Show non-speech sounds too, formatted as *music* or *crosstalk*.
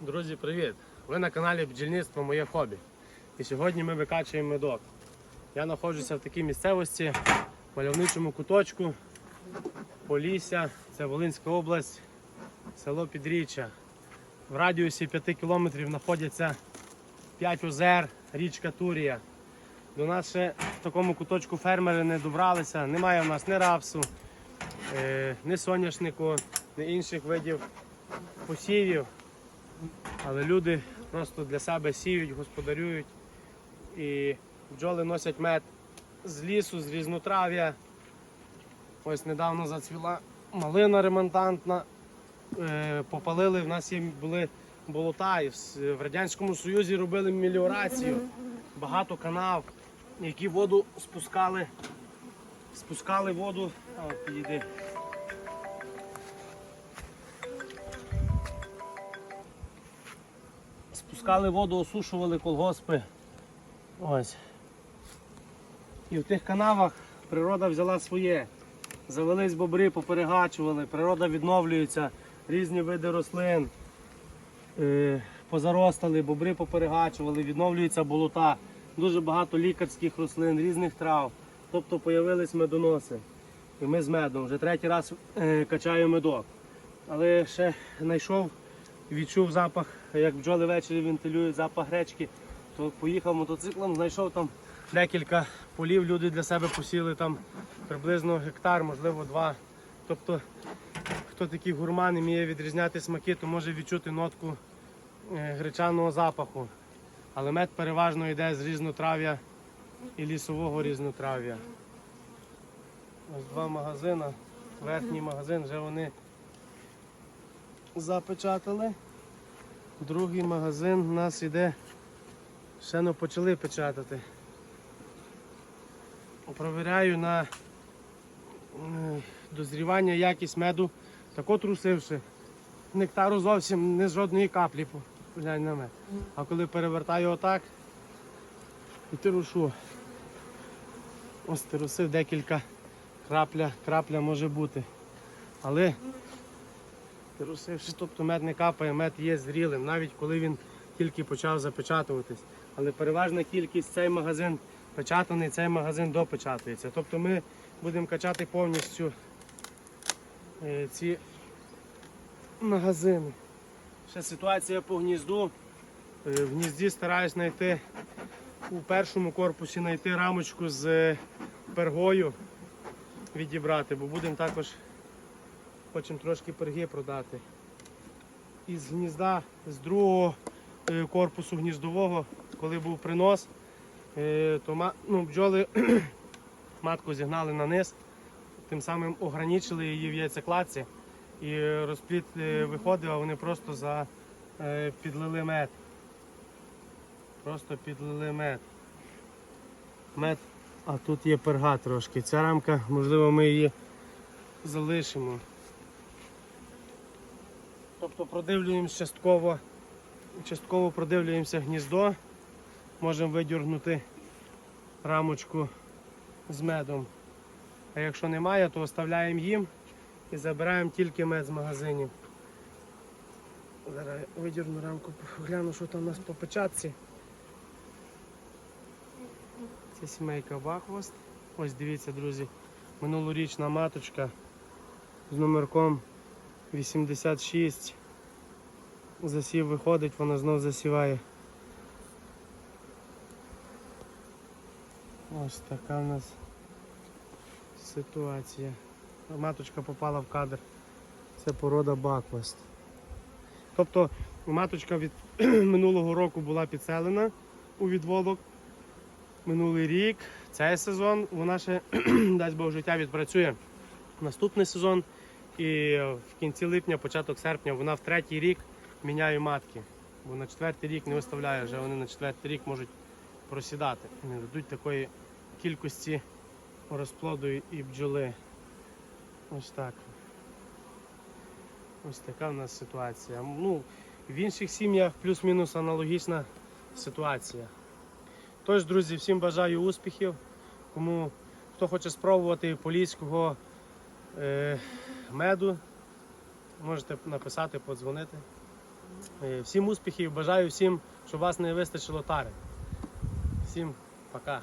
Друзі, привіт! Ви на каналі Бджільництво Моє хобі. І сьогодні ми викачуємо медок. Я знаходжуся в такій місцевості, мальовничому куточку, Полісся, це Волинська область, село Підріччя. В радіусі 5 кілометрів знаходяться 5 озер, річка Турія. До нас ще в такому куточку фермери не добралися. Немає в нас ні рапсу, е, ні соняшнику, ні інших видів посівів. Але люди просто для себе сіють, господарюють. І бджоли носять мед з лісу, з різнотрав'я. Ось недавно зацвіла малина ремонтантна. Е, Попалили, в нас є були болота. І в Радянському Союзі робили меліорацію. Багато канав, які воду спускали. Спускали воду. А. спускали воду, осушували колгоспи. Ось. І в тих канавах природа взяла своє. Завелись бобри, поперегачували, природа відновлюється, різні види рослин. Е, позаростали, бобри поперегачували, відновлюються болота, дуже багато лікарських рослин, різних трав. Тобто появились медоноси. І ми з медом. Вже третій раз е, качаю медок. Але ще знайшов відчув запах, як бджоли ввечері вентилюють запах гречки, то поїхав мотоциклом, знайшов там декілька полів, люди для себе посіли там приблизно гектар, можливо, два. Тобто, хто такий гурман і вміє відрізняти смаки, то може відчути нотку е, гречаного запаху. Але мед переважно йде з різнотрав'я і лісового різнотрав'я. Ось два магазини. Верхній магазин вже вони запечатали. Другий магазин у нас іде, ще не почали печатати. Провіряю на е, дозрівання якість меду, тако трусивши. Нектару зовсім не жодної каплі. Глянь на мед. А коли перевертаю отак, і тирушу. Ось тирусив декілька крапля, крапля може бути. Але Трусивши, тобто мед не капає, мед є зрілим, навіть коли він тільки почав запечатуватись. Але переважна кількість цей магазин печатаний, цей магазин допечатується. Тобто ми будемо качати повністю е, ці магазини. Ще ситуація по гнізду. Е, В гнізді стараюсь знайти у першому корпусі знайти рамочку з е, пергою відібрати, бо будемо також Хочемо трошки перги продати. Із гнізда, з другого е, корпусу гніздового, коли був принос, е, то ну, бджоли *clears throat* матку зігнали на низ, тим самим ограничили її в яйцекладці. І розпліт е, виходив, а вони просто за, підлили мед. Просто підлили мед. Мед, а тут є перга трошки. Ця рамка, можливо, ми її залишимо. Тобто продивлюємося частково, частково продивлюємося гніздо, можемо видіргнути рамочку з медом. А якщо немає, то оставляємо їм і забираємо тільки мед з магазинів. Зараз видірну рамку, гляну, що там у нас по печатці. Це сімейка Бахвост. Ось дивіться, друзі, минулорічна маточка з номерком 86. Засів виходить, вона знов засіває. Ось така в нас ситуація. Маточка попала в кадр. Це порода Баквест. Тобто маточка від *clears throat* минулого року була підселена у відволок. Минулий рік, цей сезон, вона ще *clears throat* дасть Бог життя відпрацює. Наступний сезон і в кінці липня, початок серпня, вона в третій рік міняє матки. Бо на четвертий рік не виставляє, вже вони на четвертий рік можуть просідати. Не дадуть такої кількості розплоду і бджоли. Ось так. Ось така в нас ситуація. Ну, в інших сім'ях плюс-мінус аналогічна ситуація. Тож, друзі, всім бажаю успіхів. Кому хто хоче спробувати поліського е, меду, можете написати, подзвонити. Е, Всім успіхів, бажаю всім, щоб вас не вистачило тари. Всім пока.